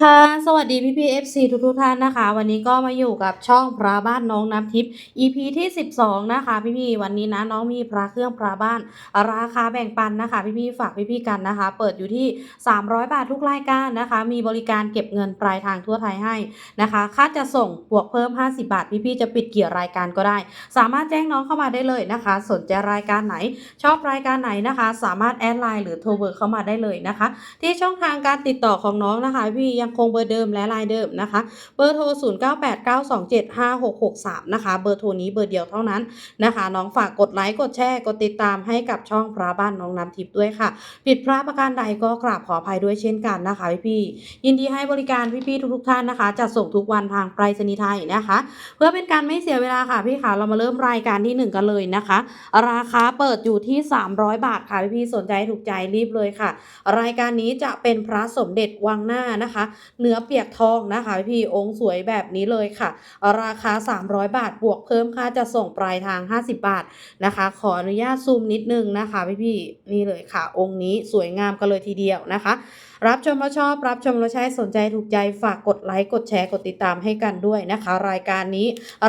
ค่ะ สวัสดีพี่ๆ FC ทุกๆท่านนะคะ วันนี้ก็มาอยู่กับช่องพระบ้านน้องน้ำทิพย์ EP ที่ 12 นะคะ พี่ๆวันนี้นะน้องมีพระเครื่องพระบ้าน ราคาแบ่งปันนะคะ พี่ๆฝากพี่ๆกันนะคะ เปิดอยู่ที่ 300 บาททุกรายการนะคะ มีบริการเก็บเงินปลายทางทั่วไทยให้นะคะค่าจะส่งบวกเพิ่ม 50 บาท พี่ๆจะปิดเกี่ยรายการก็ได้ สามารถแจ้งน้องเข้ามาได้เลยนะคะ สนใจรายการไหน ชอบรายการไหนนะคะ สามารถแอดไลน์หรือโทรเบอร์เข้ามาได้เลยนะคะ ที่ช่องทางการติดต่อของน้องนะคะ พี่ยังคงเบอร์เดิดิมและลน์เดิมนะคะ เบอร์โทร 0989275663 นะคะ เบอร์โทรนี้เบอร์เดียวเท่านั้นนะคะ น้องฝากกดไลค์ กดแชร์ กดติดตามให้กับช่องพระบ้านน้องน้ำทิพย์ด้วยค่ะ ผิดพลาดประการใดก็กราบขออภัยด้วยเช่นกันนะคะพี่ๆยินดีให้บริการพี่ๆทุกๆท่านนะคะจะส่งทุกวันทางไปรษณีย์ไทยนะคะ เพื่อเป็นการไม่เสียเวลาค่ะพี่ค่ะเรามาเริ่มรายการที่หนึ่งกันเลยนะคะ ราคาเปิดอยู่ที่ 300 บาทค่ะพี่ๆสนใจถูกใจรีบเลยค่ะ รายการนี้จะเป็นพระสมเด็จวังหน้านะคะ เนื้อเปียกทองนะคะพี่องค์สวยแบบนี้เลยค่ะ ราคา 300 บาทบวกเพิ่มค่าจะส่งปลายทาง 50 บาทนะคะ ขออนุญาตซูมนิดนึงนะคะพี่พี่นี่เลยค่ะ องค์นี้สวยงามกันเลยทีเดียวนะคะ รับชมแล้วชอบ รับชมแล้วใช้สนใจถูกใจฝากกดไลค์กดแชร์กดติดตามให้กันด้วยนะคะ รายการนี้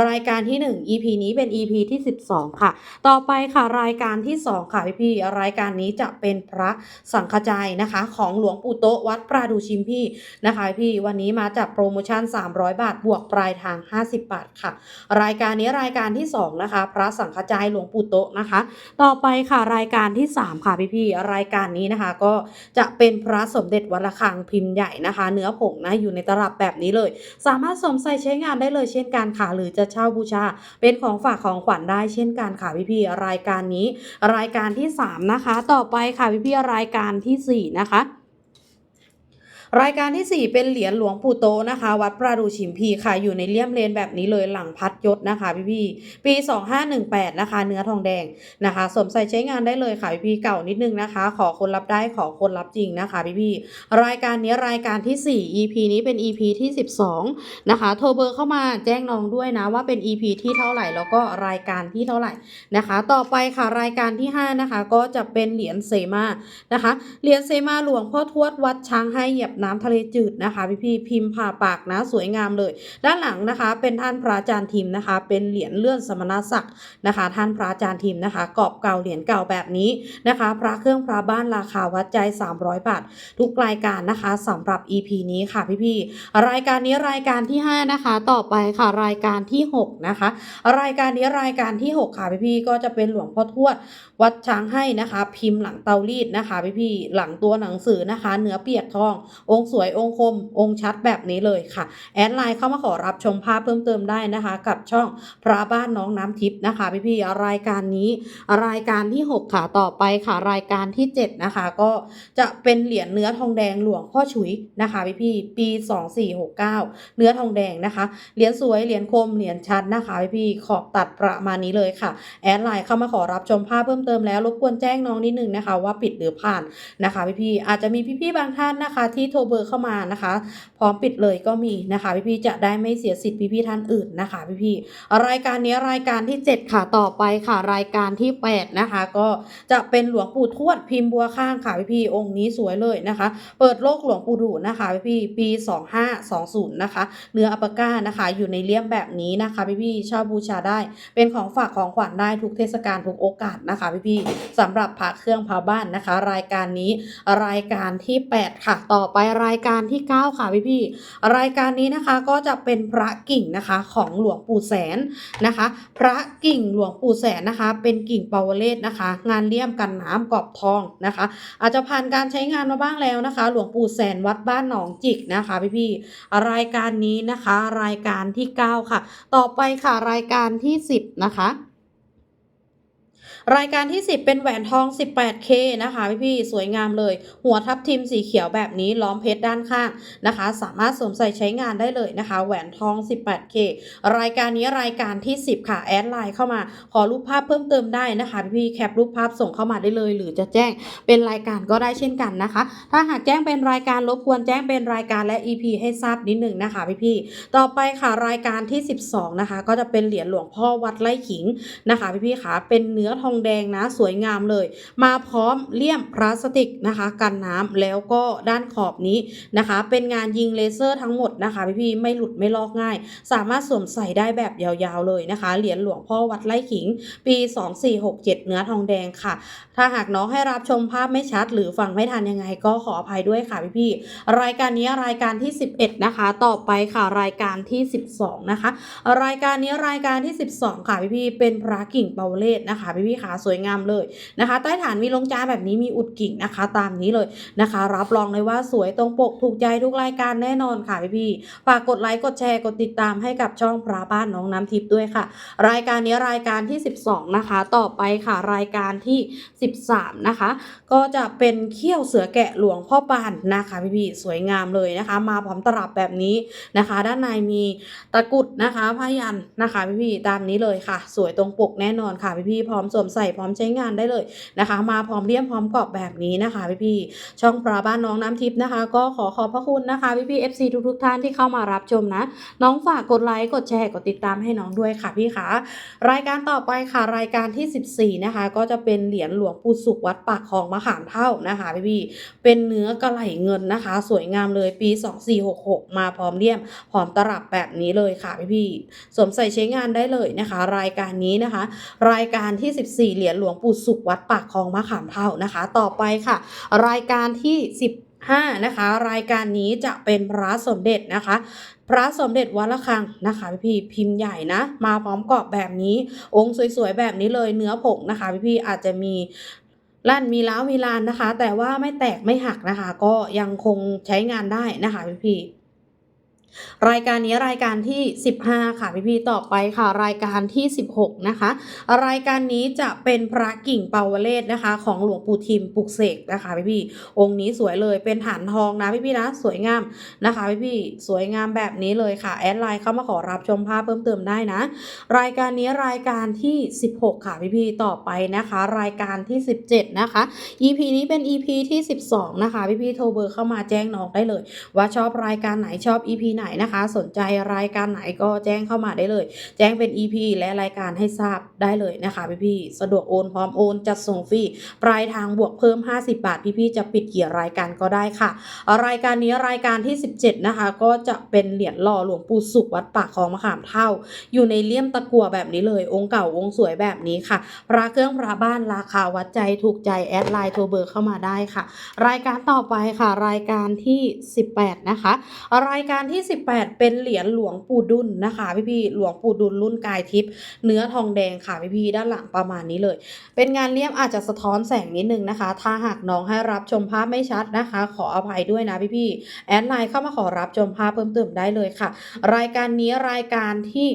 รายการที่ 1 EP นี้เป็น EP ที่ 12 ค่ะ ต่อไปค่ะรายการที่ 2 ค่ะพี่ๆรายการนี้จะเป็นพระสังฆจายนะคะ ของหลวงปู่โตวัดปราดูชิมพี่นะคะ พี่วันนี้มาจับโปรโมชั่น 300 บาทบวกปลายทาง 50 บาทค่ะ รายการนี้รายการที่ 2 นะคะ พระสังฆจายหลวงปู่โตนะคะ ต่อไปค่ะรายการที่ 3 ค่ะพี่ๆรายการนี้นะคะก็จะเป็นพระสมเด็จวัดระฆังพิมพ์ใหญ่นะคะ เนื้อผงนะอยู่ในตลับแบบนี้เลย สามารถสวมใส่ใช้งานได้เลยเช่นกันค่ะ หรือจะเช่าบูชา เป็นของฝากของขวัญได้เช่นกันค่ะพี่ๆรายการนี้ รายการที่ 3 นะคะ ต่อไปค่ะพี่พี่รายการทีสี่4 นะคะ รายการที่ 4 เป็นเหรียญหลวงปู่โตนะคะ วัดประดูชิมพีค่ะ อยู่ในเลี่ยมเลนแบบนี้เลยหลังพัดยศนะคะ พี่ๆปี 2518 นะคะ เนื้อทองแดงนะคะสวมใส่ใช้งานได้เลยค่ะพี่ๆเก่านิดนึงนะคะ ขอคนรับได้ขอคนรับจริงนะคะพี่ๆรายการนี้รายการที่ 4 EP นี้เป็น EP ที่ 12 นะคะ โทรเบอร์เข้ามาแจ้งน้องด้วยนะว่าเป็น EP ที่เท่าไหร่แล้วก็รายการที่เท่าไหร่นะคะ ต่อไปค่ะรายการที่ 5 นะคะ ก็จะเป็นเหรียญเซมานะคะเหรียญเซมาหลวงพ่อทวดวัดช้างให้เหยียบน้ำทะเลจืดนะคะ พี่พี่พิมพ์ผ่าปากนะสวยงามเลย ด้านหลังนะคะ เป็นท่านพระอาจารย์ทิมนะคะ เป็นเหรียญเลื่อนสมณศักดิ์นะคะ ท่านพระอาจารย์ทิมนะคะกรอบเก่าเหรียญเก่าแบบนี้นะคะ พระเครื่องพระบ้านราคาวัดใจ 300 บาท ทุกรายการนะคะสำหรับ EP นี้ค่ะพี่พี่รายการนี้รายการที่ 5 นะคะ ต่อไปค่ะรายการที่ 6 นะคะ รายการนี้รายการที่ 6 ค่ะพี่พี่ก็จะเป็นหลวงพ่อทวดวัดช้างให้นะคะ พิมพ์หลังเตารีดนะคะพี่พี่หลังตัวหนังสือนะคะ เนื้อเปียกทององค์สวยองค์คม องค์ชัดแบบนี้เลยค่ะ แอดไลน์เข้ามาขอรับชมภาพเพิ่มเติมได้นะคะ กับช่องพระบ้านน้องน้ำทิพย์นะคะพี่พี่ๆรายการนี้รายการที่ 6 ค่ะต่อไปค่ะ รายการที่ 7 นะคะ ก็จะเป็นเหรียญเนื้อทองแดงหลวงพ่อฉุยนะคะพี่พี่ๆปี 2469 เนื้อทองแดงนะคะเหรียญสวยเหรียญคมเหรียญชัดนะคะพี่พี่ๆขอบตัดประมาณนี้เลยค่ะ แอดไลน์เข้ามาขอรับชมภาพเพิ่มเติมแล้วรบกวนแจ้งน้องนิดนึงนะคะ ว่าปิดหรือผ่านนะคะพี่ๆอาจจะมีพี่ๆบางท่านนะคะที่โทรเบอร์เข้ามานะคะ พร้อมปิดเลยก็มีนะคะพี่ๆจะได้ไม่เสียสิทธิ์พี่ๆท่านอื่นนะคะพี่ๆรายการนี้รายการที่ 7 ค่ะต่อไปค่ะ รายการที่ 8 นะคะ ก็จะเป็นหลวงปู่ทวดพิมพ์บัวข้างค่ะพี่ๆองค์นี้สวยเลยนะคะ เปิดโลกหลวงปู่ดูนะคะพี่ๆปี 2520 นะคะ เนื้ออัปก้านะคะ อยู่ในเลี่ยมแบบนี้นะคะพี่ๆเช่าบูชาได้ เป็นของฝากของขวัญได้ทุกเทศกาลทุกโอกาสนะคะพี่ๆสำหรับพระเครื่องพระบ้านนะคะ รายการนี้รายการที่ 8 ค่ะ ต่อไปรายการที่ 9 ค่ะพี่ๆรายการนี้นะคะก็จะเป็นพระกิ่งนะคะของหลวงปู่แสนนะคะ พระกิ่งหลวงปู่แสนนะคะ เป็นกิ่งปาวเลศนะคะ งานเลี่ยมกันน้ำกรอบทองนะคะ อาจจะผ่านการใช้งานมาบ้างแล้วนะคะ หลวงปู่แสนวัดบ้านหนองจิกนะคะพี่ๆรายการนี้นะคะ รายการที่ 9 ค่ะ ต่อไปค่ะรายการที่ 10 นะคะ รายการที่ 10 เป็นแหวนทอง 18K นะคะพี่ๆสวยงามเลย หัวทับทิมสีเขียวแบบนี้ล้อมเพชรด้านข้างนะคะ สามารถสวมใส่ใช้งานได้เลยนะคะ แหวนทอง 18K รายการนี้รายการที่ 10 ค่ะ แอดไลน์เข้ามา ขอรูปภาพเพิ่มเติมได้นะคะพี่ๆแคปรูปภาพส่งเข้ามาได้เลย หรือจะแจ้งเป็นรายการก็ได้เช่นกันนะคะ ถ้าหากแจ้งเป็นรายการรบกวนแจ้งเป็นรายการและ EP ให้ทราบนิดหนึ่งนะคะพี่ๆต่อไปค่ะรายการที่ 12 นะคะ ก็จะเป็นเหรียญหลวงพ่อวัดไร่ขิงนะคะพี่ๆค่ะเป็นเนื้อทองทองแดงนะสวยงามเลย มาพร้อมเลี่ยมพลาสติกนะคะ กันน้ำแล้วก็ด้านขอบนี้นะคะ เป็นงานยิงเลเซอร์ทั้งหมดนะคะพี่ๆไม่หลุดไม่ลอกง่าย สามารถสวมใส่ได้แบบยาวๆเลยนะคะ เหรียญหลวงพ่อวัดไร่ขิง ปี 2467 เนื้อทองแดงค่ะ ถ้าหากน้องให้รับชมภาพไม่ชัด หรือฟังไม่ทันยังไงก็ขออภัยด้วยค่ะพี่ๆรายการนี้รายการที่ 11 นะคะ ต่อไปค่ะรายการที่ 12 นะคะ รายการนี้รายการที่ 12 ค่ะพี่ๆเป็นพระกิ่งเปาเลศนะคะพี่ๆขาสวยงามเลยนะคะ ใต้ฐานมีลงจานแบบนี้มีอุดกิ่งนะคะ ตามนี้เลยนะคะ รับรองเลยว่าสวยตรงปกถูกใจทุกรายการแน่นอนค่ะพี่ๆฝากกดไลค์กดแชร์กดติดตามให้กับช่องพระบ้านน้องน้ำทิพย์ด้วยค่ะ รายการนี้รายการที่ 12 นะคะ ต่อไปค่ะรายการที่ 13 นะคะ ก็จะเป็นเขี้ยวเสือแกะหลวงพ่อปานนะคะพี่ๆสวยงามเลยนะคะ มาพร้อมตลับแบบนี้นะคะ ด้านในมีตะกุดนะคะพยันนะคะพี่ๆตามนี้เลยค่ะ สวยตรงปกแน่นอนค่ะพี่ๆพร้อมสวมใส่พร้อมใช้งานได้เลยนะคะ มาพร้อมเลี่ยมพร้อมกรอบแบบนี้นะคะพี่ๆช่องปลาบ้านน้องน้ำทิพย์นะคะ ก็ขอขอบพระคุณนะคะพี่ๆ FC ทุกๆท่านที่เข้ามารับชมนะ น้องฝากกดไลค์กดแชร์กดติดตามให้น้องด้วยค่ะพี่คะรายการต่อไปค่ะรายการที่ 14 นะคะ ก็จะเป็นเหรียญหลวงปู่สุขวัดปากคลองมะขามเท่านะคะพี่พี่เป็นเนื้อกระไหลเงินนะคะ สวยงามเลยปี 2466 มาพร้อมเลี่ยมพร้อมตลับแบบนี้เลยค่ะพี่พี่สวมใส่ใช้งานได้เลยนะคะ รายการนี้นะคะ รายการที่14 เหรียญหลวงปู่สุขวัดปากคลองมะขามเท่านะคะ ต่อไปค่ะ รายการที่ 15 นะคะ รายการนี้จะเป็นพระสมเด็จนะคะพระสมเด็จวัดระฆังนะคะพี่ๆพิมพ์ใหญ่นะ มาพร้อมกรอบแบบนี้ องค์สวยๆแบบนี้เลยเนื้อผงนะคะพี่ๆอาจจะมีลั่นมีล้าวมีลานนะคะ แต่ว่าไม่แตกไม่หักนะคะ ก็ยังคงใช้งานได้นะคะพี่ๆ รายการนี้รายการที่ 15 ค่ะพี่พี่ต่อไปค่ะ รายการที่ 16 นะคะ รายการนี้จะเป็นพระกิ่งเปาวเลศนะคะ ของหลวงปู่ทิมปุกเสกนะคะพี่พี่องค์นี้สวยเลยเป็นฐานทองนะพี่พี่นะสวยงามนะคะพี่พี่สวยงามแบบนี้เลยค่ะแอดไลน์เข้ามาขอรับชมภาพเพิ่มเติมได้นะ รายการนี้รายการที่ 16 ค่ะพี่พี่ต่อไปนะคะ รายการที่ 17 นะคะ EP นี้เป็น EP ที่ 12 นะคะพี่พี่โทรเบอร์เข้ามาแจ้งน้องได้เลย ว่าชอบรายการไหนชอบ EP ไหนนะคะ สนใจรายการไหนก็แจ้งเข้ามาได้เลย แจ้งเป็น EP และรายการให้ทราบได้เลยนะคะพี่ๆสะดวกโอนพร้อมโอนจัดส่งฟรีปลายทางบวกเพิ่ม 50 บาท พี่ๆจะปิดเกี่รายการก็ได้ค่ะ รายการนี้รายการที่ 17 นะคะ ก็จะเป็นเหรียญหล่อหลวงปู่สุขวัดปากคลองมะขามเท่า อยู่ในเลี่ยมตะกัวแบบนี้เลย องค์เก่าองค์สวยแบบนี้ค่ะพระเครื่องพระบ้านราคาวัดใจถูกใจแอดไลน์โทรเบอร์เข้ามาได้ค่ะ รายการต่อไปค่ะ รายการที่ 18 นะคะ รายการที่18เป็นเหรียญหลวงปู่ดุลนะคะพี่พี่หลวงปู่ดุลรุ่นกายทิพย์เนื้อทองแดงค่ะพี่พี่ด้านหลังประมาณนี้เลย เป็นงานเลี่ยมอาจจะสะท้อนแสงนิดนึงนะคะ ถ้าหากน้องให้รับชมภาพไม่ชัดนะคะ ขออภัยด้วยนะพี่พี่แอดไลน์เข้ามาขอรับชมภาพเพิ่มเติมได้เลยค่ะ รายการนี้รายการที่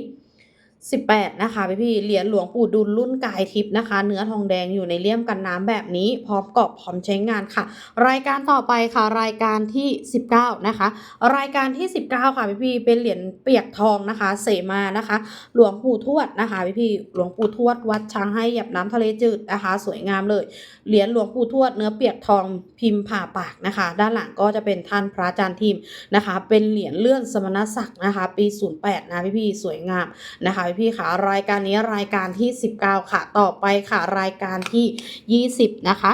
18 นะคะพี่พี่เหรียญหลวงปู่ดุลรุ่นกายทิพย์นะคะ เนื้อทองแดงอยู่ในเลี่ยมกันน้ำแบบนี้ พร้อมกรอบพร้อมใช้งานค่ะ รายการต่อไปค่ะ รายการที่ 19 นะคะ รายการที่ 19 ค่ะพี่พี่เป็นเหรียญเปียกทองนะคะ เสมานะคะ หลวงปู่ทวดนะคะพี่พี่หลวงปู่ทวดวัดช้างให้หยับน้ำทะเลจืดนะคะ สวยงามเลยเหรียญหลวงปู่ทวดเนื้อเปียกทองพิมพ์ผ่าปากนะคะ ด้านหลังก็จะเป็นท่านพระอาจารย์ทิมนะคะ เป็นเหรียญเลื่อนสมณศักดิ์นะคะ ปี 08 นะพี่พี่สวยงามนะคะพี่ค่ะรายการนี้รายการที่ 19 ค่ะ ต่อไปค่ะ รายการที่ 20 นะคะ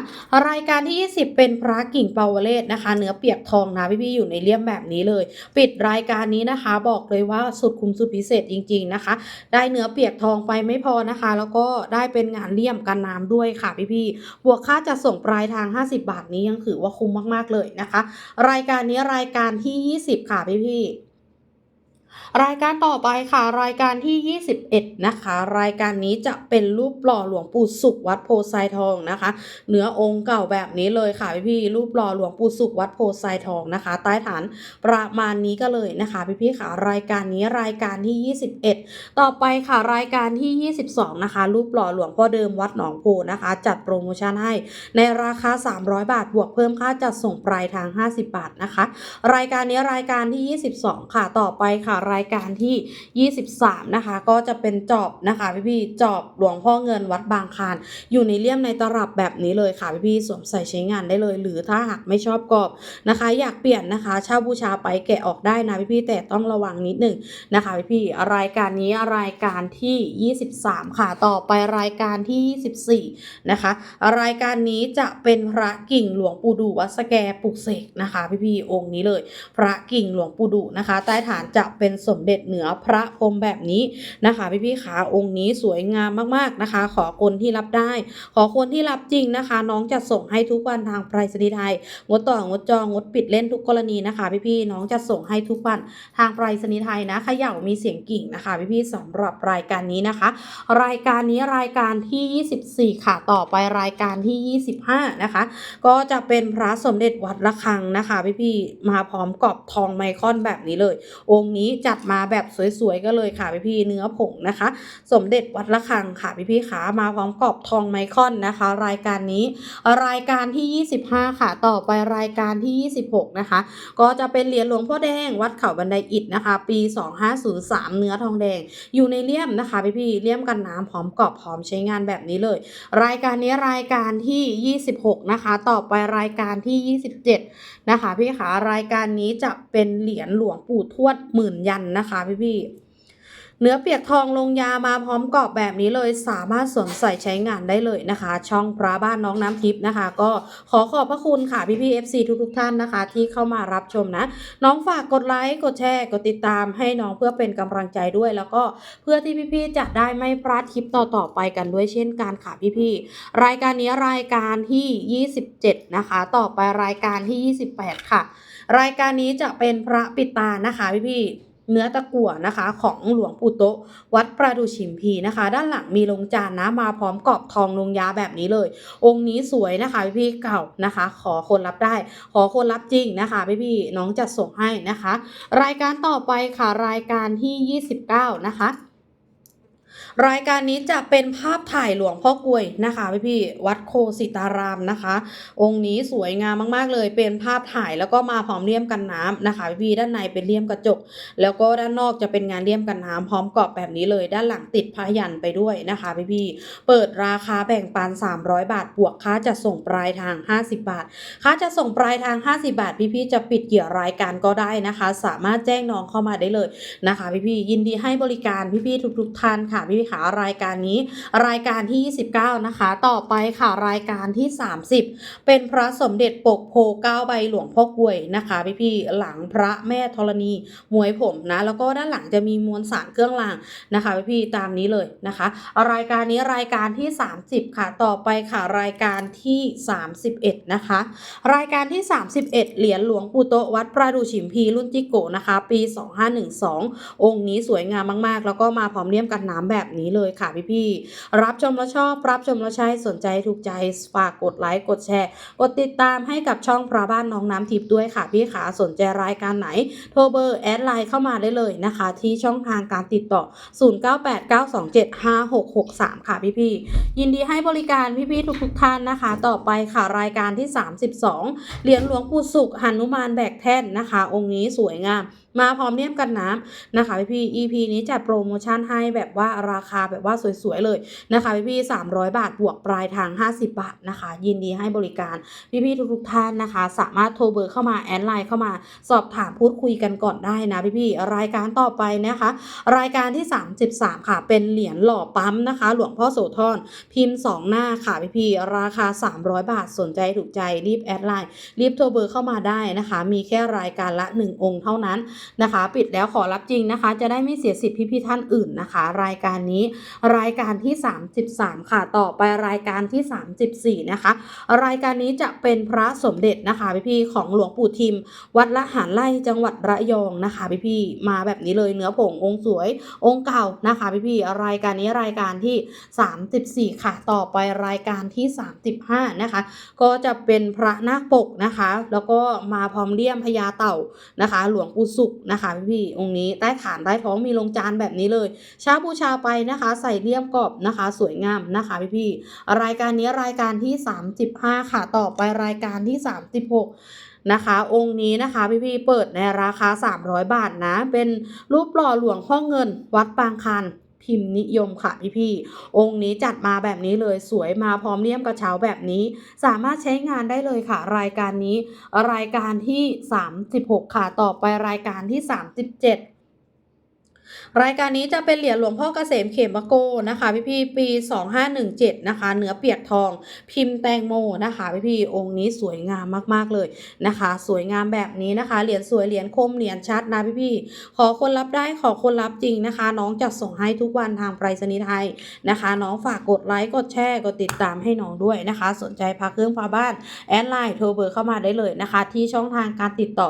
รายการที่ 20 เป็นพระกิ่งเปาวเลศนะคะ เนื้อเปียกทองนะพี่ๆอยู่ในเลี่ยมแบบนี้เลย ปิดรายการนี้นะคะ บอกเลยว่าสุดคุ้มสุดพิเศษจริง ๆนะคะ ได้เนื้อเปียกทองไปไม่พอนะคะ แล้วก็ได้เป็นงานเลี่ยมกันน้ำด้วยค่ะพี่ๆบวกค่าจัดส่งปลายทาง 50 บาทนี้ยังถือว่าคุ้มมากๆเลยนะคะ รายการนี้รายการที่ 20 ค่ะพี่ๆ รายการต่อไปค่ะ รายการที่ 21 นะคะ รายการนี้จะเป็นรูปหล่อหลวงปู่สุขวัดโพไซทองนะคะ เนื้อองค์เก่าแบบนี้เลยค่ะพี่ๆรูปหล่อหลวงปู่สุขวัดโพไซทองนะคะ ใต้ฐานประมาณนี้ก็เลยนะคะพี่ๆค่ะรายการนี้รายการที่ 21 ต่อไปค่ะรายการที่ 22 นะคะ รูปหล่อหลวงพ่อเดิมวัดหนองโพนะคะ จัดโปรโมชั่นให้ในราคา 300 บาท บวกเพิ่มค่าจัดส่งปลายทาง 50 บาทนะคะ รายการนี้รายการที่ 22 ค่ะต่อไปค่ะรายการที่ 23 นะคะ ก็จะเป็นจอบนะคะพี่ๆจอบหลวงพ่อเงินวัดบางคาน อยู่ในเลี่ยมในตลับแบบนี้เลยค่ะพี่ๆสวมใส่ใช้งานได้เลย หรือถ้าหากไม่ชอบกรอบนะคะ อยากเปลี่ยนนะคะเช่าบูชาไปแกะออกได้นะพี่ๆแต่ต้องระวังนิดหนึ่งนะคะพี่ๆรายการนี้รายการที่ 23 ค่ะต่อไปรายการที่ 24 นะคะ รายการนี้จะเป็นพระกิ่งหลวงปู่ดูวัดสแกปลุกเสกนะคะ พี่ๆองค์นี้เลย พระกิ่งหลวงปู่ดุนะคะ ใต้ฐานจะเป็นสมเด็จเหนือพระพรมแบบนี้นะคะ พี่ๆขาองค์นี้สวยงามมากๆนะคะ ขอคนที่รับได้ ขอคนที่รับจริงนะคะ น้องจะส่งให้ทุกวันทางไปรษณีย์ไทยงดต่องดจองงดปิดเล่นทุกกรณีนะคะ พี่ๆน้องจะส่งให้ทุกวันทางไปรษณีย์ไทยนะขย่ามีเสียงกิ่งนะคะ พี่ๆสำหรับรายการนี้นะคะ รายการนี้รายการที่ 24 ค่ะต่อไปรายการที่ 25 นะคะ ก็จะเป็นพระสมเด็จวัดระฆังนะคะ พี่ๆมาพร้อมกรอบทองไมคอนแบบนี้เลย องค์นี้จัดมาแบบสวยๆก็เลยค่ะพี่ๆเนื้อผงนะคะ สมเด็จวัดระฆังค่ะพี่ๆขามาพร้อมกรอบทองไมคอนนะคะ รายการนี้ รายการที่ 25 ค่ะ ต่อไปรายการที่ 26 นะคะ ก็จะเป็นเหรียญหลวงพ่อแดงวัดเขาบันไดอิฐนะคะ ปี 2503 เนื้อทองแดง อยู่ในเลี่ยมนะคะพี่ๆเลี่ยมกันน้ำพร้อมกรอบพร้อมใช้งานแบบนี้เลย รายการนี้รายการที่ 26 นะคะ ต่อไปรายการที่ 27 นะคะพี่ขารายการนี้จะเป็นเหรียญหลวงปู่ทวดหมื่นยันนะคะพี่พี่ๆเนื้อเปียกทองลงยามาพร้อมกรอบแบบนี้เลยสามารถสวมใส่ใช้งานได้เลยนะคะ ช่องพระบ้านน้องน้ำทิพย์นะคะ ก็ขอขอบพระคุณค่ะพี่พี่ๆ FC ทุกๆท่านนะคะ ที่เข้ามารับชมนะ น้องฝากกดไลค์กดแชร์กดติดตามให้น้องเพื่อเป็นกำลังใจด้วย แล้วก็เพื่อที่พี่ๆจะได้ไม่พลาดคลิปต่อๆไปกันด้วยเช่นกันค่ะพี่ๆรายการนี้รายการที่ 27 นะคะ ต่อไปรายการที่ 28 ค่ะ รายการนี้จะเป็นพระปิดตานะคะพี่ๆ เนื้อตะกั่วนะคะ ของหลวงปู่โตะวัดประดูชิมพีนะคะ ด้านหลังมีลงจานนะมาพร้อมกรอบทองลงยาแบบนี้เลย องค์นี้สวยนะคะพี่ๆเก่านะคะ ขอคนรับได้ ขอคนรับจริงนะคะพี่ๆน้องจะส่งให้นะคะ รายการต่อไปค่ะรายการที่ 29 นะคะ รายการนี้จะเป็นภาพถ่ายหลวงพ่อกลวยนะคะพี่พี่วัดโคสิตารามนะคะ องค์นี้สวยงามมากๆเลย เป็นภาพถ่ายแล้วก็มาพร้อมเลี่ยมกันน้ำนะคะพี่พี่ด้านในเป็นเลี่ยมกระจก แล้วก็ด้านนอกจะเป็นงานเลี่ยมกันน้ำพร้อมกรอบแบบนี้เลย ด้านหลังติดพยันไปด้วยนะคะพี่พี่เปิดราคาแบ่งปัน 300 บาท บวกค่าจะส่งปลายทาง 50 บาท ค่าจะส่งปลายทาง 50 บาท พี่ๆจะปิดเกี่ยวรายการก็ได้นะคะ สามารถแจ้งน้องเข้ามาได้เลยนะคะ พี่ๆยินดีให้บริการพี่ๆทุกๆท่านค่ะพี่ขารายการนี้ รายการที่ 29 นะคะ ต่อไปค่ะรายการที่ 30 เป็นพระสมเด็จปกโพเก้าใบหลวงพ่อกวยนะคะ พี่ๆหลังพระแม่ธรณีมวยผมนะแล้วก็ด้านหลังจะมีมวลสารเครื่องรางนะคะพี่ๆตามนี้เลยนะคะ รายการนี้รายการที่ 30 ค่ะ ต่อไปค่ะรายการที่ 31 นะคะ รายการที่ 31 เหรียญหลวงปู่โตวัดประดูฉิมพีรุ่นจิโกนะคะ ปี 2512 องค์นี้สวยงามมากๆ แล้วก็มาพร้อมเลี่ยมกันน้ำแบบนี้เลยค่ะพี่ๆรับชมแล้วชอบ รับชมแล้วใช้สนใจถูกใจฝากกดไลค์กดแชร์ กดติดตามให้กับช่องพระบ้านน้องน้ำทิพย์ด้วยค่ะพี่ขาสนใจรายการไหน โทรเบอร์แอดไลน์เข้ามาได้เลยนะคะ ที่ช่องทางการติดต่อ 0989275663 ค่ะพี่ๆยินดีให้บริการพี่ๆทุกๆท่านนะคะ ต่อไปค่ะรายการที่ 32 เหรียญหลวงปู่สุขหนุมานแบกแท่นนะคะ องค์นี้สวยงามมาพร้อมเลี่ยมกันน้ำนะคะพี่ๆ EP นี้จัดโปรโมชั่นให้แบบว่าราคาแบบว่าสวยๆเลยนะคะพี่ๆ300บาทบวกปลายทาง 50 บาทนะคะ ยินดีให้บริการพี่ๆทุกๆท่านนะคะ สามารถโทรเบอร์เข้ามาแอดไลน์เข้ามาสอบถามพูดคุยกันก่อนได้นะพี่ๆรายการต่อไปนะคะ รายการที่ 33 ค่ะ เป็นเหรียญหล่อปั๊มนะคะ หลวงพ่อโสธรพิมพ์ 2 หน้าค่ะพี่ๆราคา 300 บาทสนใจถูกใจรีบแอดไลน์รีบโทรเบอร์เข้ามาได้นะคะ มีแค่รายการละ 1 องค์เท่านั้นนะคะ ปิดแล้วขอรับจริงนะคะ จะได้ไม่เสียสิทธิ์พี่ๆท่านอื่นนะคะ รายการนี้รายการที่ 33 ค่ะต่อไปรายการที่ 34 นะคะ รายการนี้จะเป็นพระสมเด็จนะคะพี่ๆของหลวงปู่ทิม วัดละหารไร่จังหวัดระยองนะคะพี่ๆมาแบบนี้เลยเนื้อผงองค์สวย องค์เก่านะคะพี่ๆรายการนี้รายการที่ 34 ค่ะ ต่อไปรายการที่ 35 นะคะ ก็จะเป็นพระนาคปกนะคะ แล้วก็มาพร้อมเลี่ยมพญาเต่านะคะ หลวงปู่สุกนะคะพี่ๆองค์นี้ใต้ฐานใต้ท้องมีลงจานแบบนี้เลยเช้าบูชาไปนะคะ ใส่เลี่ยมกรอบนะคะ สวยงามนะคะพี่ๆรายการนี้รายการที่ 35 ค่ะ ต่อไปรายการที่ 36 นะคะ องค์นี้นะคะพี่ๆเปิดในราคา 300 บาทนะ เป็นรูปหล่อหลวงพ่อเงิน วัดบางคัน พิมพ์นิยมค่ะพี่พี่องค์นี้จัดมาแบบนี้เลยสวยมาพร้อมเลี่ยมกระเช้าแบบนี้ สามารถใช้งานได้เลยค่ะ รายการนี้ รายการที่ 36 ค่ะต่อไปรายการที่ 37 รายการนี้จะเป็นเหรียญหลวงพ่อเกษมเขมโกนะคะ พี่พี่ปี 2517 นะคะ เนื้อเปียกทอง พิมพ์แตงโมนะคะ พี่พี่องค์นี้สวยงามมากๆเลยนะคะ สวยงามแบบนี้นะคะ เหรียญสวยเหรียญคมเหรียญชัดนะพี่พี่ขอคนรับได้ขอคนรับจริงนะคะ น้องจะส่งให้ทุกวันทางไปรษณีย์ไทยนะคะ น้องฝากกดไลค์กดแชร์กดติดตามให้น้องด้วยนะคะ สนใจพักเครื่องพาบ้านแอดไลน์โทรเบอร์เข้ามาได้เลยนะคะ ที่ช่องทางการติดต่อ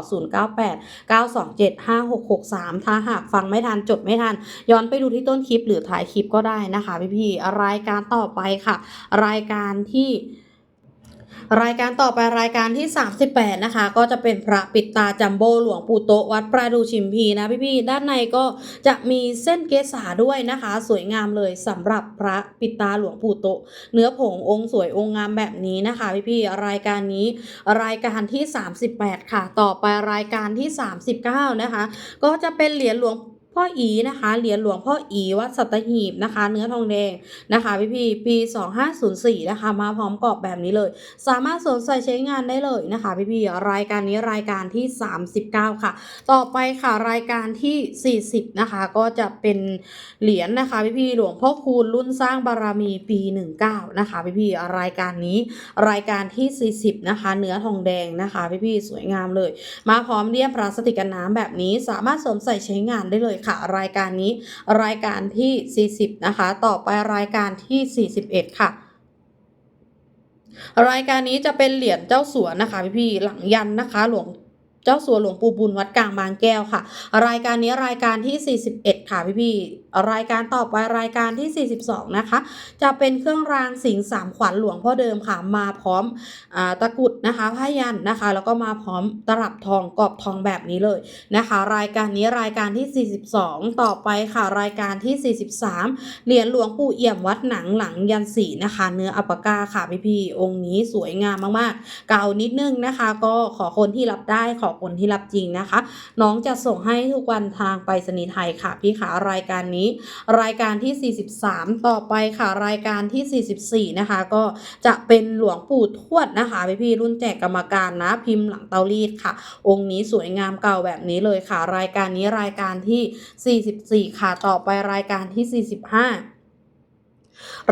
098 927 5663 ถ้าหากฟังไม่ทันจดไม่ทัน ย้อนไปดูที่ต้นคลิปหรือถ่ายคลิปก็ได้นะคะพี่ๆรายการต่อไปค่ะ รายการที่รายการต่อไปรายการที่ 38 นะคะ ก็จะเป็นพระปิดตาจัมโบ้หลวงปู่โตวัดประดูชิมพีนะพี่ๆด้านในก็จะมีเส้นเกษาด้วยนะคะ สวยงามเลยสำหรับพระปิดตาหลวงปู่โตเนื้อผงองค์สวยองค์งามแบบนี้นะคะพี่ๆรายการนี้รายการที่ 38 ค่ะ ต่อไปรายการที่ 39 นะคะ ก็จะเป็นเหรียญหลวง พ่ออีนะคะเหรียญหลวงพ่ออีวัดสัตหีบนะคะ เนื้อทองแดงนะคะพี่พี่ปี 2504 นะคะ มาพร้อมกรอบแบบนี้เลย สามารถสวมใส่ใช้งานได้เลยนะคะพี่พี่รายการนี้รายการที่ 39 ค่ะ ต่อไปค่ะรายการที่ 40 นะคะ ก็จะเป็นเหรียญนะคะพี่พี่หลวงพ่อคูณรุ่นสร้างบารมีปี 19 นะคะพี่พี่รายการนี้รายการที่ 40 นะคะ เนื้อทองแดงนะคะพี่พี่สวยงามเลย มาพร้อมเลี่ยมพลาสติกกันน้ำแบบนี้สามารถสวมใส่ใช้งานได้เลยค่ะรายการนี้รายการที่ 40 นะคะ ต่อไปรายการที่ 41 ค่ะรายการนี้จะเป็นเหรียญเจ้าสัวนะคะพี่พี่ๆหลังยันนะคะ หลวง จ้าสัวหลวงปู่บุญวัดกลางบางแก้วค่ะ รายการนี้รายการที่ 41 ค่ะพี่พี่รายการต่อไปรายการที่ 42 นะคะ จะเป็นเครื่องรางสิงสามขวัญหลวงพ่อเดิมค่ะ มาพร้อมอตะกุดนะคะผ้ายันนะคะ แล้วก็มาพร้อมตลับทองกรอบทองแบบนี้เลยนะคะ รายการนี้รายการที่ 42 ต่อไปค่ะรายการที่ 43 เหรียญหลวงปู่เอี่ยมวัดหนังหลังยันสีนะคะ เนื้ออัปกาค่ะพี่พี่องค์นี้สวยงามมากๆ เก่านิดนึงนะคะ ก็ขอคนที่รับได้ขอคนที่รับจริงนะคะ น้องจะส่งให้ทุกวันทางไปรษณีย์ไทยค่ะพี่ขารายการนี้ รายการที่ 43 ต่อไปค่ะรายการที่ 44 นะคะ ก็จะเป็นหลวงปู่ทวดนะคะพี่พี่ๆรุ่นแจกกรรมการนะพิมพ์หลังเตารีดค่ะ องค์นี้สวยงามเก่าแบบนี้เลยค่ะ รายการนี้รายการที่ 44 ค่ะต่อไปรายการที่ 45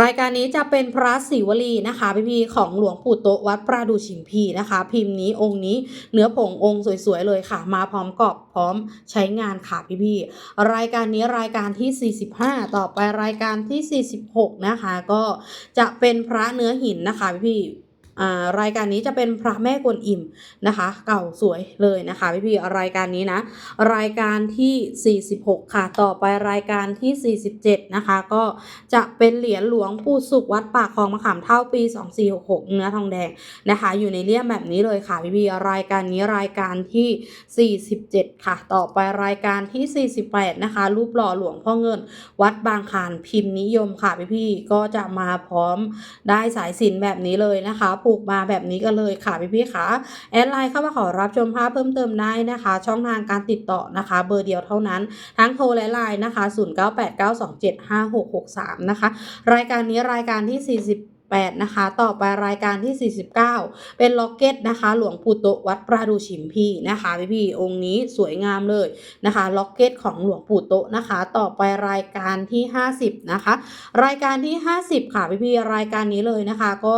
รายการนี้จะเป็นพระศิวลีนะคะพี่พี่ของหลวงปู่โตวัดประดูชิมพีนะคะ พิมพ์นี้องค์นี้เนื้อผงองค์สวยๆเลยค่ะ มาพร้อมกรอบพร้อมใช้งานค่ะพี่พี่รายการนี้รายการที่ 45 ต่อไปรายการที่ 46 นะคะ ก็จะเป็นพระเนื้อหินนะคะพี่พี่ รายการนี้จะเป็นพระแม่กวนอิมนะคะ เก่าสวยเลยนะคะพี่พี่รายการนี้นะ รายการที่ 46 ค่ะ ต่อไปรายการที่ 47 นะคะ ก็จะเป็นเหรียญหลวงปู่สุขวัดปากคลองมะขามเท่าปี 2466 เนื้อทองแดงนะคะ อยู่ในเลี่ยมแบบนี้เลยค่ะพี่พี่รายการนี้รายการที่ 47 ค่ะ ต่อไปรายการที่ 48 นะคะ รูปหล่อหลวงพ่อเงิน วัดบางคานพิมพ์นิยมค่ะพี่พี่ก็จะมาพร้อมได้สายสินแบบนี้เลยนะคะผูกมาแบบนี้กันเลยค่ะพี่พี่ๆค่ะแอดไลน์เข้ามาขอรับชมภาพเพิ่มเติมได้นะคะ ช่องทางการติดต่อนะคะ เบอร์เดียวเท่านั้น ทั้งโทรและไลน์นะคะ 0989275663 นะคะ รายการนี้รายการที่48นะคะ ต่อไปรายการที่ 49 เป็นล็อกเก็ตนะคะ หลวงปู่โตวัดประดูชิมพีนะคะพี่พี่ๆองค์นี้สวยงามเลยนะคะ ล็อกเก็ตของหลวงปู่โตนะคะ ต่อไปรายการที่ 50 นะคะ รายการที่ 50 ค่ะพี่พี่ๆรายการนี้เลยนะคะก็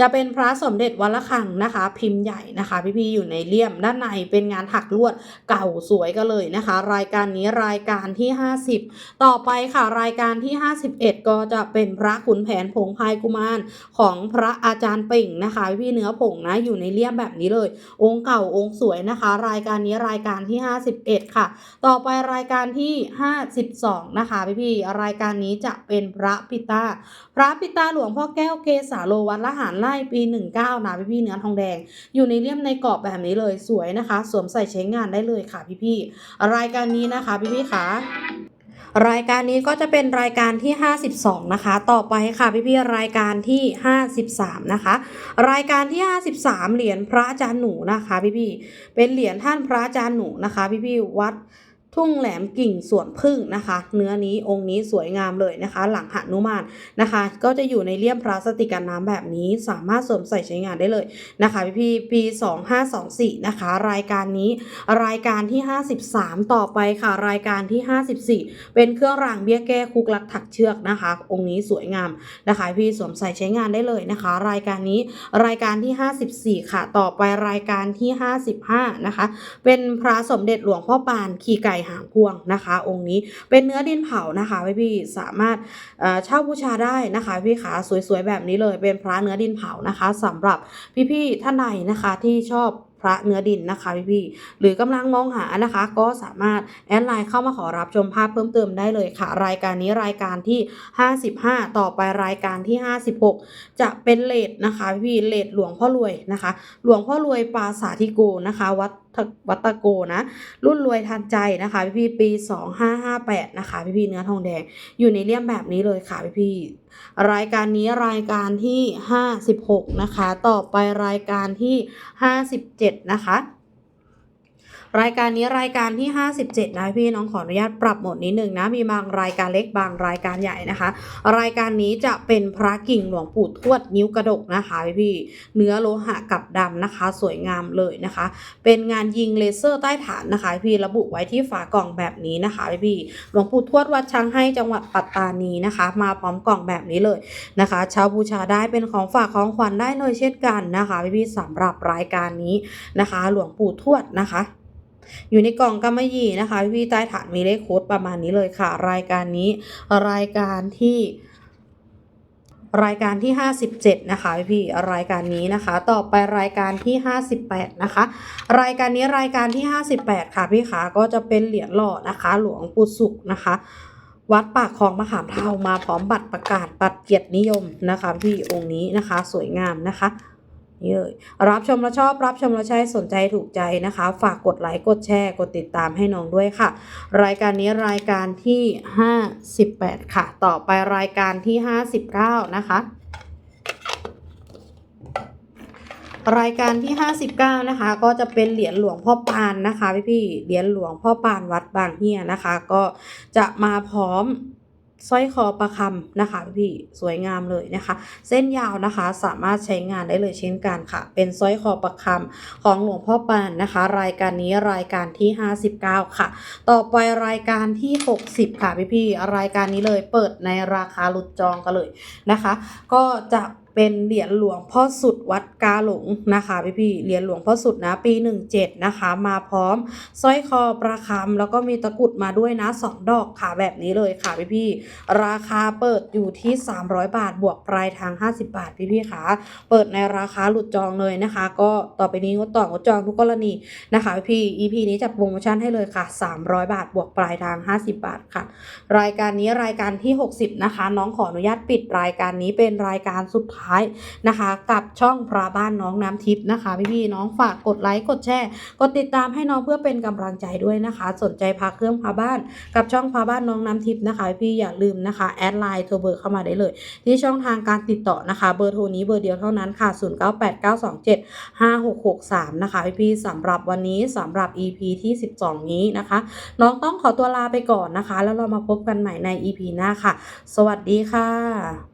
จะเป็นพระสมเด็จวัลคังนะคะ พิมพ์ใหญ่นะคะ พี่ๆอยู่ในเลี่ยมด้านในเป็นงานถักลวดเก่าสวยกันเลยนะคะ รายการนี้รายการที่ 50 ต่อไปค่ะรายการที่ 51 ก็จะเป็นพระขุนแผนผงพายกุมารของพระอาจารย์เป่งนะคะ พี่เนื้อผงนะอยู่ในเลี่ยมแบบนี้เลย องค์เก่าองค์สวยนะคะ รายการนี้รายการที่ 51 ค่ะ ต่อไปรายการที่ 52 นะคะพี่ๆรายการนี้จะเป็นพระปิตาพระปิตาหลวงพ่อแก้วเกษาโลวัดละหารไล่ปี 19 นะพี่ๆเนื้อทองแดง อยู่ในเลี่ยมในกรอบแบบนี้เลยสวยนะคะ สวมใส่ใช้งานได้เลยค่ะพี่ๆรายการนี้นะคะพี่ๆค่ะรายการนี้ก็จะเป็นรายการที่ 52 นะคะ ต่อไปค่ะพี่ๆรายการที่ 53 นะคะ รายการที่ 53 เหรียญพระอาจารย์หนูนะคะพี่ๆเป็นเหรียญท่านพระอาจารย์หนูนะคะพี่ๆวัด ทุ่งแหลมกิ่งสวนพึ่งนะคะ เนื้อนี้องค์นี้สวยงามเลยนะคะ หลังหนุมานนะคะ ก็จะอยู่ในเลี่ยมพลาสติกกันน้ำแบบนี้ สามารถสวมใส่ใช้งานได้เลยนะคะพี่พีปี 2524 นะคะ รายการนี้รายการที่ 53 ต่อไปค่ะ รายการที่ 54 เป็นเครื่องรางเบี้ยแก้คุกลักถักเชือกนะคะ องค์นี้สวยงามนะคะพี่สวมใส่ใช้งานได้เลยนะคะ รายการนี้รายการที่ 54 ค่ะ ต่อไปรายการที่ 55 นะคะ เป็นพระสมเด็จหลวงพ่อปานขี่ไก่หางพ่วงนะคะ องค์นี้เป็นเนื้อดินเผานะคะพี่พี่สามารถเช่าบูชาได้นะคะพี่ขาสวยๆแบบนี้เลยเป็นพระเนื้อดินเผานะคะสำหรับพี่ๆท่านใดนะคะที่ชอบพระเนื้อดินนะคะพี่ๆหรือกำลังมองหานะคะ ก็สามารถแอดไลน์เข้ามาขอรับชมภาพเพิ่มเติมได้เลยค่ะ รายการนี้รายการที่ 55 ต่อไปรายการที่ 56 จะเป็นเลดนะคะพี่เลดหลวงพ่อรวยนะคะ หลวงพ่อรวยปราสาทธิโกนะคะ วัด วัตโกนะ รุ่นรวยทันใจนะคะ พี่พี่ปี 2558 นะคะ พี่พี่เนื้อทองแดง อยู่ในเลี่ยมแบบนี้เลยค่ะพี่พี่รายการนี้รายการที่ 56 นะคะ ต่อไปรายการที่ 57 นะคะ รายการนี้รายการที่ 57 นะพี่น้องขออนุญาตปรับหมดนิดนึงนะมีบางรายการเล็กบางรายการใหญ่นะคะ รายการนี้จะเป็นพระกิ่งหลวงปู่ทวดนิ้วกระดกนะคะพี่พี่เนื้อโลหะกับดำนะคะ สวยงามเลยนะคะ เป็นงานยิงเลเซอร์ใต้ฐานนะคะพี่ระบุไว้ที่ฝากล่องแบบนี้นะคะพี่หลวงปู่ทวดวัดช้างให้จังหวัดปัตตานีนะคะ มาพร้อมกล่องแบบนี้เลยนะคะชาวบูชาได้เป็นของฝากของขวัญได้เลยเช่นกันนะคะพี่ๆสำหรับรายการนี้นะคะ หลวงปู่ทวดนะคะ อยู่ในกล่องกำมะหยี่นะคะพี่ใต้ฐานมีเลขโค้ดประมาณนี้เลยค่ะ รายการนี้รายการที่รายการที่ 57 นะคะพี่รายการนี้นะคะ ต่อไปรายการที่ 58 นะคะ รายการนี้รายการที่ 58 ค่ะพี่ขาก็จะเป็นเหรียญหล่อนะคะ หลวงปู่สุขนะคะ วัดปากคลองมะขามเทามาพร้อมบัตรประกาศบัตรเกียรตินิยมนะคะ พี่องค์นี้นะคะ สวยงามนะคะ นี่เลยรับชมแล้วชอบรับชมแล้วใช้สนใจถูกใจนะคะ ฝากกดไลค์กดแชร์ กดติดตามให้น้องด้วยค่ะ รายการนี้รายการที่ 58 ค่ะ ต่อไปรายการที่ 59 นะคะรายการที่ 59 นะคะ ก็จะเป็นเหรียญหลวงพ่อปานนะคะพี่พี่เหรียญหลวงพ่อปานวัดบางเฮียนะคะ ก็จะมาพร้อม สร้อยคอประคำนะคะพี่ๆสวยงามเลยนะคะ เส้นยาวนะคะสามารถใช้งานได้เลยเช่นกันค่ะ เป็นสร้อยคอประคำของหลวงพ่อปานนะคะ รายการนี้รายการที่ 59 ค่ะ ต่อไปรายการที่ 60 ค่ะพี่พี่ๆรายการนี้เลยเปิดในราคาหลุดจองกันเลยนะคะ ก็จะ เป็นเหรียญหลวงพ่อสุดวัดกาหลงนะคะพี่พี่เหรียญหลวงพ่อสุดนะปี 17 นะคะ มาพร้อมสร้อยคอประคำแล้วก็มีตะกรุดมาด้วยนะ 2 ดอกค่ะแบบนี้เลยค่ะพี่พี่ราคาเปิดอยู่ที่ 300 บาทบวกปลายทาง 50 บาทพี่พี่ค่ะเปิดในราคาหลุดจองเลยนะคะ ก็ต่อไปนี้งดต่องดจองทุกกรณีนะคะพี่ EP นี้จัดโปรโมชั่นให้เลยค่ะ 300 บาทบวกปลายทาง 50 บาทค่ะ รายการนี้รายการที่ 60 นะคะ น้องขออนุญาตปิดรายการนี้เป็นรายการสุดท้ายนะคะ กับช่องพระบ้านน้องน้ำทิพย์นะคะพี่ๆน้องฝากกดไลค์กดแชร์กดติดตามให้น้องเพื่อเป็นกำลังใจด้วยนะคะ สนใจพาเครื่องพาบ้าน กับช่องพาบ้านน้องน้ำทิพย์นะคะ พี่อย่าลืมนะคะแอดไลน์โทรเบอร์เข้ามาได้เลย ที่ช่องทางการติดต่อนะคะ เบอร์โทรนี้เบอร์เดียวเท่านั้นค่ะ 0989275663 นะคะพี่ๆสำหรับวันนี้สำหรับ EP ที่ 12 นี้นะคะ น้องต้องขอตัวลาไปก่อนนะคะ แล้วเรามาพบกันใหม่ใน EP หน้าค่ะ สวัสดีค่ะ